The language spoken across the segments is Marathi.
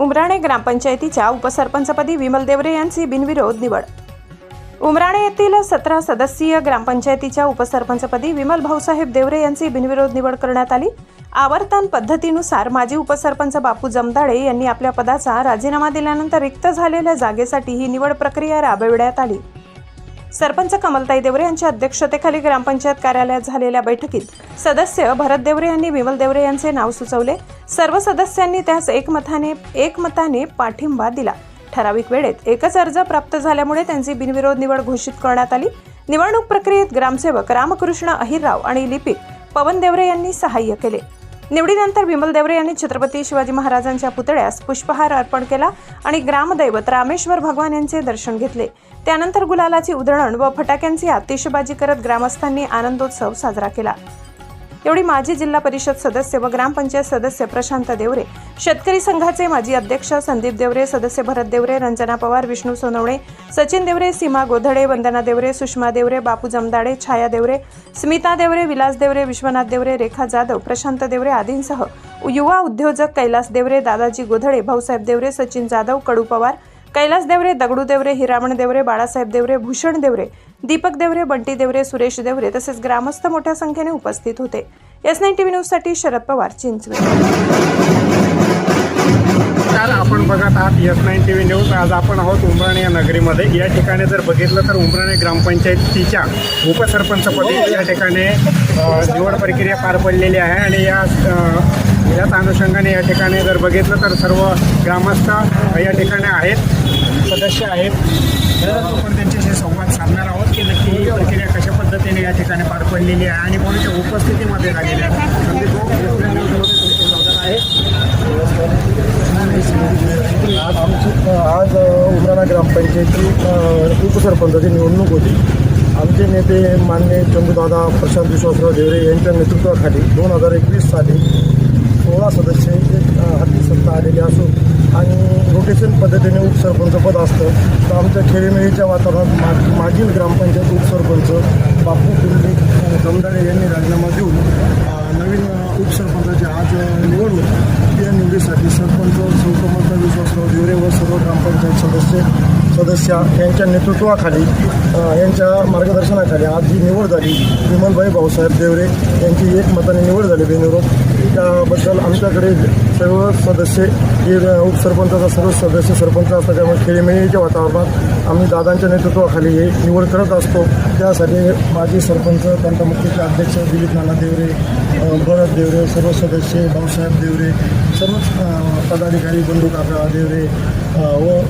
उमराणे ग्रामपंचायतीच्या उपसरपंचपदी विमल देवरे यांची बिनविरोध निवड. उमराणे येथील सतरा सदस्यीय ग्रामपंचायतीच्या उपसरपंचपदी विमल भाऊसाहेब देवरे यांची बिनविरोध निवड करण्यात आली. आवर्तन पद्धतीनुसार माजी उपसरपंच बापू जमदाडे यांनी आपल्या पदाचा राजीनामा दिल्यानंतर रिक्त झालेल्या जागेसाठी ही निवड प्रक्रिया राबविण्यात आली. सरपंच कमलताई देवरे यांच्या अध्यक्षतेखाली ग्रामपंचायत कार्यालयात झालेल्या बैठकीत सदस्य भरत देवरे यांनी विमल देवरे यांचे नाव सुचवले. सर्व सदस्यांनी त्यास एकमताने एकमताने पाठिंबा दिला. ठराविक वेळेत एकच अर्ज प्राप्त झाल्यामुळे त्यांची बिनविरोध निवड घोषित करण्यात आली. निवडणूक प्रक्रियेत ग्रामसेवक रामकृष्ण अहिरराव आणि लिपिक पवन देवरे यांनी सहाय्य केले. निवडीनंतर विमल देवरे यांनी छत्रपती शिवाजी महाराजांच्या पुतळ्यास पुष्पहार अर्पण केला आणि ग्रामदैवत रामेश्वर भगवान यांचे दर्शन घेतले. त्यानंतर गुलालाची उधळण व फटाक्यांची आतिषबाजी करत ग्रामस्थांनी आनंदोत्सव साजरा केला. एवढी माजी जिल्हा परिषद सदस्य व ग्रामपंचायत सदस्य प्रशांत देवरे शेतकरी संघाचे माजी अध्यक्ष संदीप देवरे सदस्य भरत देवरे रंजना पवार विष्णू सोनवणे सचिन देवरे सीमा गोधडे वंदना देवरे सुषमा देवरे बापू जमदाडे छाया देवरे स्मिता देवरे विलास देवरे विश्वनाथ देवरे रेखा जाधव प्रशांत देवरे आदींसह युवा उद्योजक कैलास देवरे दादाजी गोधडे भाऊसाहेब देवरे सचिन जाधव कडू पवार कैलास देवरे दगडू देवरे हिरामण देवरे बाळासाहेब देवरे भूषण देवरे दीपक देवरे बंटी देवरे सुरेश देवरे तसेच ग्रामस्थ मोठ्या संख्येने उपस्थित होते. एस नाईन टीव्ही न्यूजसाठी शरद पवार चिंचवे नमस्कार आपण बघत आहात S nine T V news आज आपण आहोत उमराणे या नगरीमध्ये. या ठिकाणी जर बघितलं तर उमराणे ग्रामपंचायतीच्या उपसरपंचपदी या ठिकाणी निवड प्रक्रिया पार पडलेली आहे. आणि या याच अनुषंगाने या ठिकाणी जर बघितलं तर सर्व ग्रामस्थ या ठिकाणी आहेत सदस्य आहेत. आपण त्यांच्याशी संवाद साधणार आहोत की नक्की ही प्रक्रिया कशा पद्धतीने या ठिकाणी पार पडलेली आहे आणि कोणाच्या उपस्थितीमध्ये झालेली आहे संदीप भाऊ, SN न्यूजमध्ये तुमचं स्वागत आहे आज आमची आज उमराणा ग्रामपंचायतची उपसरपंचाची निवडणूक होती. आमचे नेते मान्य चंदूदादा प्रशांत विश्वासराव देवरे यांच्या नेतृत्वाखाली दोन हजार एकवीस साली सोळा सदस्य एक हाती सत्ता आलेली असून आणि रोटेशन पद्धतीने उपसरपंचपद असतं. तर आमच्या खेळीमेळीच्या वातावरणात मा मागील ग्रामपंचायत उपसरपंच बापू कुंडली जमदाडे यांनी राजीनामा देऊन नवीन उपसरपंचाची आज निवडणूक या निवडीसाठी सरपंच चौकमत विश्वासराव देवरे व सर्व ग्रामपंचायत सदस्य सदस्य यांच्या नेतृत्वाखाली यांच्या मार्गदर्शनाखाली आज जी निवड झाली विमलभाई भाऊसाहेब देवरे यांची एक मताने निवड झाली बेनविरोध त्याबद्दल आमच्याकडे सर्व सदस्य जे उपसरपंचाचा सर्व सदस्य सरपंच असतात त्यामुळे खेळीमेळीच्या वातावरणात आम्ही दादांच्या नेतृत्वाखाली हे निवड करत असतो. त्यासाठी माजी सरपंच तंटमुक्तीचे अध्यक्ष दिलीप नाना देवरे भरत देवरे सर्व सदस्य भाऊसाहेब देवरे सर्वच पदाधिकारी बंधू काका देवरे व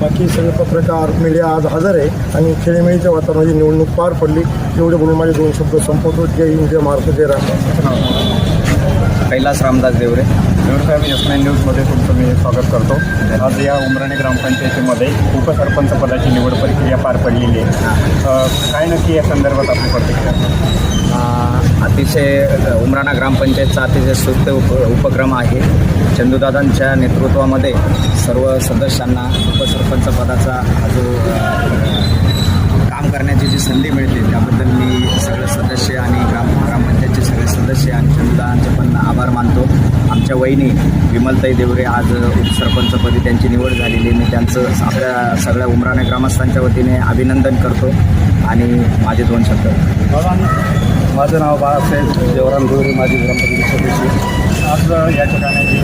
बाकी सगळे पत्रकार मीडिया आज हजर आहे आणि खेळीमेळीच्या वातावरणाची निवडणूक पार पडली. एवढे बोलून माझे दोन शब्द संपवतो. जय हिंद जय महाराष्ट्र जय राम. कैलास रामदास देवरे. देवरेसाहेब एस नाईन न्यूजमध्ये तुमचं मी स्वागत करतो. आज या उमराणे ग्रामपंचायतीमध्ये उपसरपंच पदाची निवड प्रक्रिया पार पडलेली आहे. काय नक्की या संदर्भात आपली प्रतिक्रिया? अतिशय उमराणा ग्रामपंचायतचा अतिशय सुस्त उप उपक्रम आहे. चंदूदादांच्या नेतृत्वामध्ये सर्व सदस्यांना उपसरपंच पदाचा जो काम करण्याची जी संधी मिळते त्याबद्दल मी सगळे सदस्य आणि सदस्य आणि चंदूदादांचे पण आभार मानतो. आमच्या वहिनी विमलताई देवरे आज उपसरपंचपदी त्यांची निवड झालेली मी त्यांचं आपल्या सगळ्या उमराणे ग्रामस्थांच्या वतीने अभिनंदन करतो आणि माझे दोन शब्द. माझं नाव बाळासाहेब देवराम गोरे माझी ग्रामपंचायत सदस्य आज या ठिकाणी जी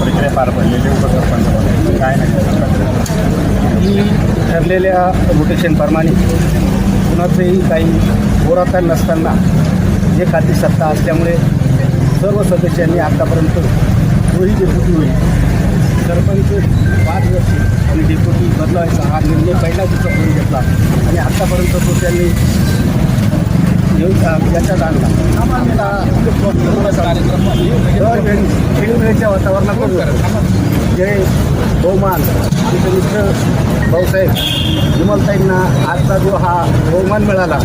प्रक्रिया पार पडलेली उपसरपंच काय नाही. ही ठरलेल्या रोटेशनप्रमाणे कुणाचंही काही होराता नसताना एक हाती सत्ता असल्यामुळे सर्व सदस्यांनी आतापर्यंत जोही डेप्युटी होईल सरपंच पाच वर्ष आणि डेप्युटी बदलायचा हा निर्णय पहिला दिवसा करून घेतला आणि आत्तापर्यंत तो त्यांनी येऊन याच्यात आणला. आता खेळीमेळीच्या वातावरणात जे बहुमान. आमचे मित्र भाऊसाहेब विमलताईंना आजचा जो हा बहुमान मिळाला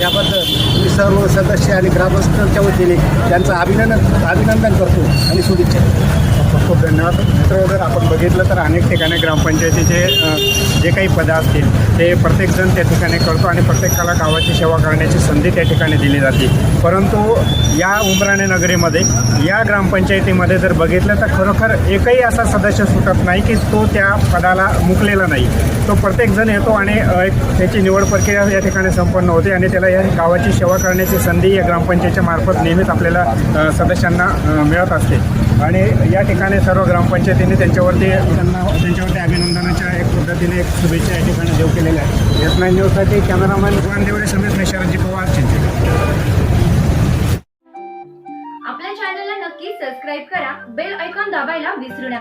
याबद्दल मी सर्व सदस्य आणि ग्रामस्थांच्या वतीने त्यांचं अभिनंदन अभिनंदन करतो आणि शुभेच्छा खूप धन्यवाद मित्र जर आपण बघितलं तर अनेक ठिकाणी ग्रामपंचायतीचे जे काही पदं असतील ते प्रत्येकजण त्या ठिकाणी करतो आणि प्रत्येकाला गावाची सेवा करण्याची संधी त्या ठिकाणी दिली जाते. परंतु या उमराणे नगरीमध्ये या ग्रामपंचायतीमध्ये जर बघितलं तर खरोखर एकही असा सदस्य सुटत नाही की तो त्या पदाला मुकलेला नाही. तो प्रत्येकजण येतो आणि एक त्याची निवड प्रक्रिया या ठिकाणी संपन्न होते आणि त्याला या गावाची सेवा करण्याची संधी या ग्रामपंचायतीच्या मार्फत नेहमीच आपल्याला सदस्यांना मिळत असते. आणि या ठिकाणी सर्व ग्रामपंचायतीने त्यांच्यावरती त्यांना त्यांच्यावरती अभिनंदनाच्या एक पद्धतीने एक शुभेच्छा या ठिकाणी देऊ केलेल्या आहेत. एस नाईन न्यूजसाठी कॅमेरामॅन भगवान देवरे समेत मी पवार चिंते आपल्या चॅनलला नक्की सबस्क्राईब करा बेल ऐकॉन दाबायला विसरू नका.